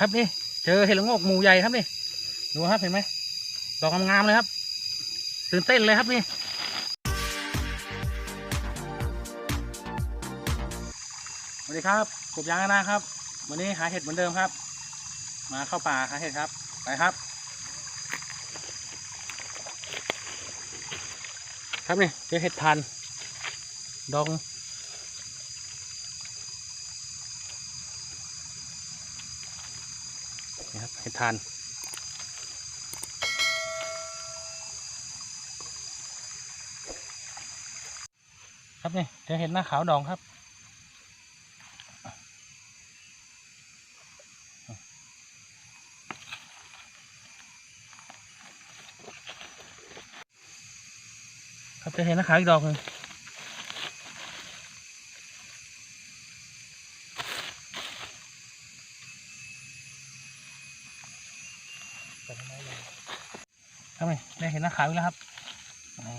ครับนี่เจอเห็ดละโงกหมูใหญ่ครับนี่ดูครับเห็นไหมดอกงามๆเลยครับ ตื่นเต้นเลยครับนี่สวัสดีครับกบยางนานะครับ วันนี้หาเห็ดเหมือนเดิมครับ มาเข้าป่าหาเห็ดครับไปครับ ครับนี่เจอเห็ดทานดอง นี่ครับเห็ด ทาน ครับนี่จอเห็ดหน้าขาวดองครับ ครับจอเห็ดหน้าขาวอีกดอกหนึ่ง ครับนี่ได้เห็ดหน้าขาวอีกแล้วครับนี่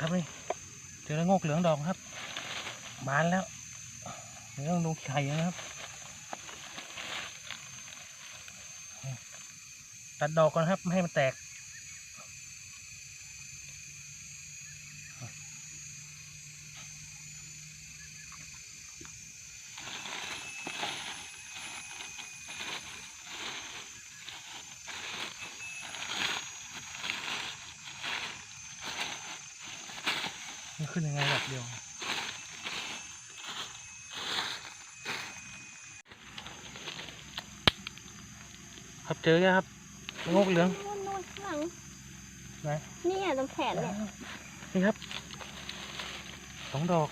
ครับนี่เจอแล้วงอกเหลืองดอกครับบานแล้วเดี๋ยวต้องดูไข่นะครับ ตัดดอกก่อนครับไม่ให้มันแตก มันขึ้นยังไงแบบเดียวครับเจอแล้วครับ งอกเหลืองนู่นนู่นข้างหลังไหนนี่อะตรงแขนเนี่ยนี่ครับสองดอก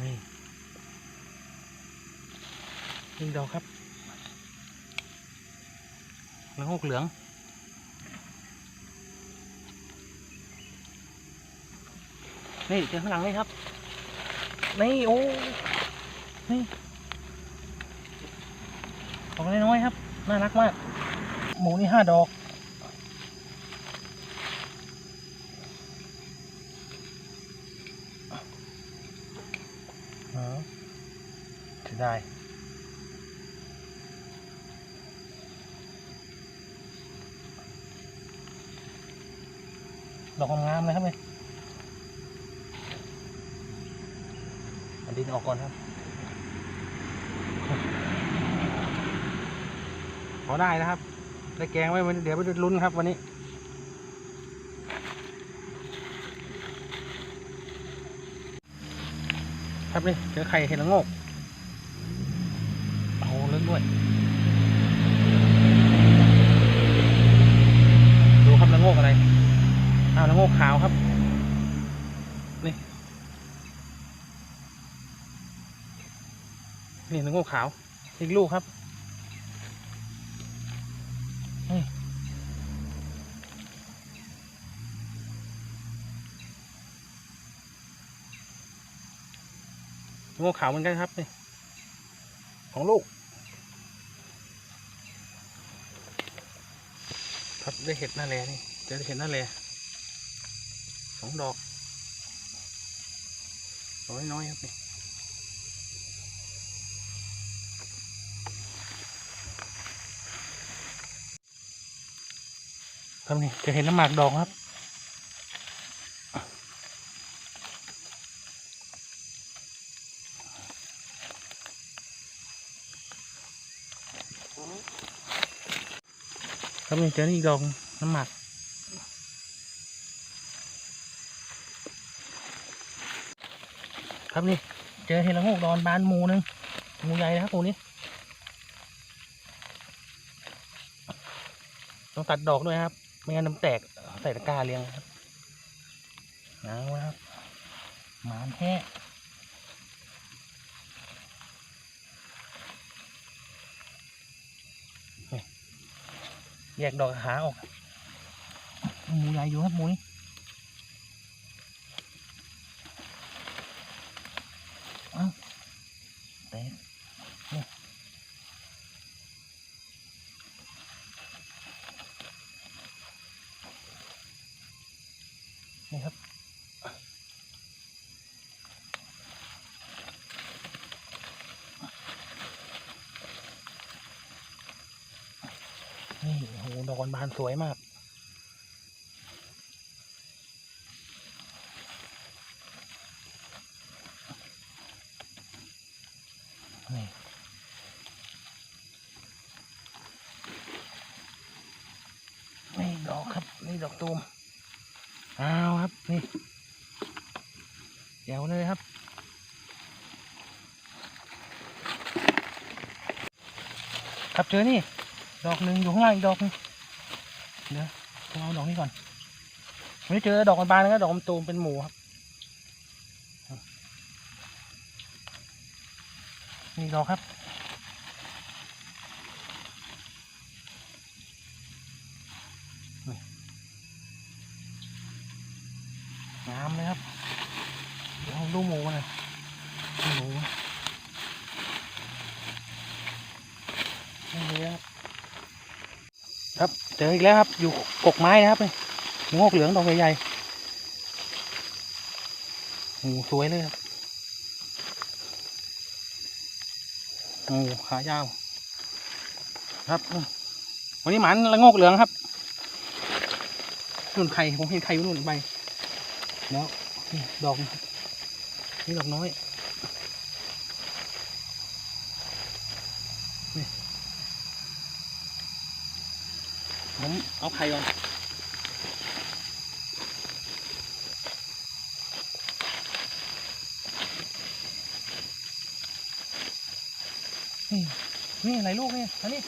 นี่หนึ่งดอกครับแล้วงอกเหลืองนี่เจอข้างหลังนี่ครับนี่โอ้นี่ ดอกน้อยๆครับ น่ารักมาก หมูนี่ห้าดอกอ๋อเสียดายดอกงามๆเลยครับเนี่ยอันดินออกก่อนครับ พอได้นะครับได้แกงไว้เดี๋ยวไปลุ้นครับวันนี้ครับนี่เจอไข่เห็ดละงกโอ้โหลึกด้วย ดูครับละงกอะไรอ้าวละงกขาวครับ นี่ นี่ละงกขาวอีกลูกครับ นี่ละโงกขาวเหมือนกันครับนี่ของลูก ครับได้เห็ดหน้าแลนี่เจอเห็ดหน้าแลสองดอกดอกน้อยๆครับนี่ครับนี่จะเห็นน้ำหมากดอกครับ ครับนี่เจอนี่อีกดอกน้ำหมักครับนี่เจอเห็ดละโงกดอนบานหมูหนึงหมูใหญ่นะครับหมูนี้ต้องตัดดอกด้วยครับไม่งั้นน้ำแตกใส่ตะกร้าเลี้ยงครับเอาละครับหมานแท้ แยกดอกหางออกหมูใหญ่อยู่ครับหมูนี่นี่โอ้โหดอกบานสวยมากนี่นี่ดอกครับนี่ดอกตูมเอาครับนี่เดี๋ยวเลยครับครับเจอนี่ ดอกหนึ่งอยู่ข้างล่างอีกดอกหนึง เดี๋ยวผมเอาดอกนี้ก่อนไม่เจอดอกบานๆนะดอกตูมเป็นหมูครับ นี่ดอกครับนี่งามเลยครับ เดี๋ยวดูหมูกันหน่อยดูหมูนี่เลยครับ ครับ เจออีกแล้วครับ อยู่กกไม้นะครับนี่งอกเหลืองดอกใหญ่ๆโอ้สวยเลยครับโอ้ขายาว ครับ วันนี้หมันละงกเหลืองครับนุ่นไข่ผมเห็นไข่อยู่นุ่นใบแล้วดอกนี่ดอกน้อย ผมเอาไข่ก่อนนี่นี่อะไรลูกนี่อันนี้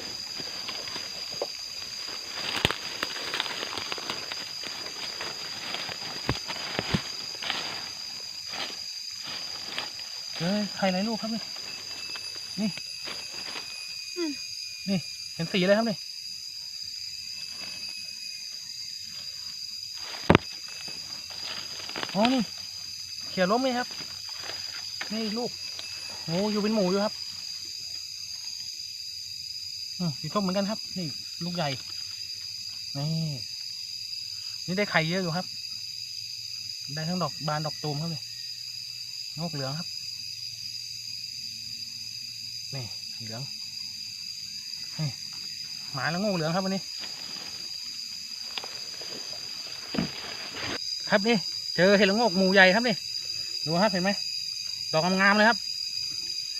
เฮ้ยใครไรลูกครับนี่ นี่ นี่ เห็นสีเลยครับนี่ อ๋อนี่เขียวล้มเลยครับ นี่ลูกโอ้อยู่เป็นหมูอยู่ครับอืมสีส้มเหมือนกันครับ นี่ลูกใหญ่ นี่ นี่ได้ไข่เยอะอยู่ครับ ได้ทั้งดอกบานดอกตูมครับนี่งอกเหลืองครับ นี่เหลืองนี่หมาแล้วงอกเหลืองครับวันนี้ ครับนี่ เจอเห็ดละงกหมูใหญ่ครับนี่ดูครับเห็นไหมดอกงามๆเลยครับ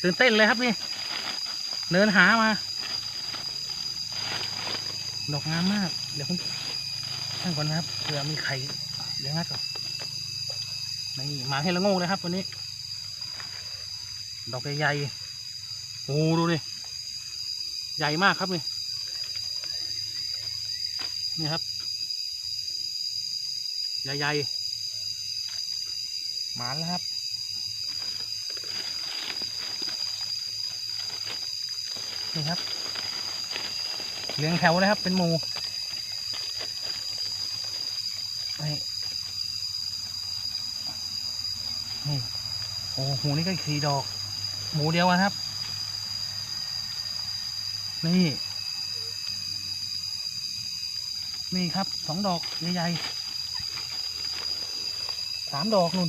ตื่นเต้นเลยครับนี่เดินหามา ดอกงามมาก เดี๋ยวผมตั้งก่อนนะครับเผื่อมีไข่เดี๋ยวงัดก่อนนี่มาให้ละงกเลยครับวันนี้ ดอกใหญ่ๆโอ้ดูดิใหญ่มากครับนี่นี่ครับ ใหญ่ๆ หมานแล้วครับนี่ครับเลี้ยงแถวเลยครับ เป็นหมูนี่นี่โอ้โหนี่ก็อีกสี่ดอก หมูเดียวกันครับ นี่ นี่ครับสองดอกใหญ่ๆสามดอกนุ่น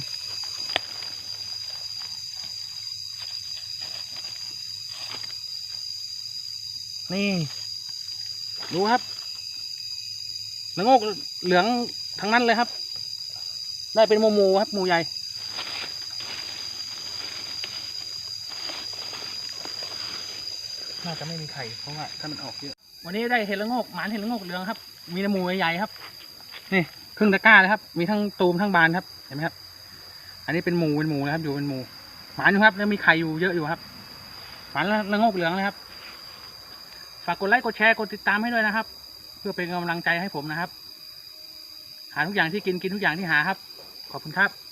นี่ ดูครับละโงกเหลืองทั้งนั้นเลยครับ ได้เป็นหมูหมูครับหมูใหญ่ น่าจะไม่มีไข่เพราะว่าถ้ามันออกเยอะ วันนี้ได้เห็ดละโงกหมานเห็ดละโงกเหลืองครับ มีแต่หมูใหญ่ครับ นี่ครึ่งตะกร้าเลยครับ มีทั้งตูมทั้งบานครับ เห็นไหมครับ อันนี้เป็นหมูเป็นหมูนะครับ อยู่เป็นหมูหมานอยู่ครับ แล้วมีไข่อยู่เยอะอยู่ครับหมานละโงกเหลืองนะครับ ฝากกดไลค์กดแชร์กดติดตามให้ด้วยนะครับ เพื่อเป็นกำลังใจให้ผมนะครับ หาทุกอย่างที่กินกินทุกอย่างที่หาครับ ขอบคุณครับ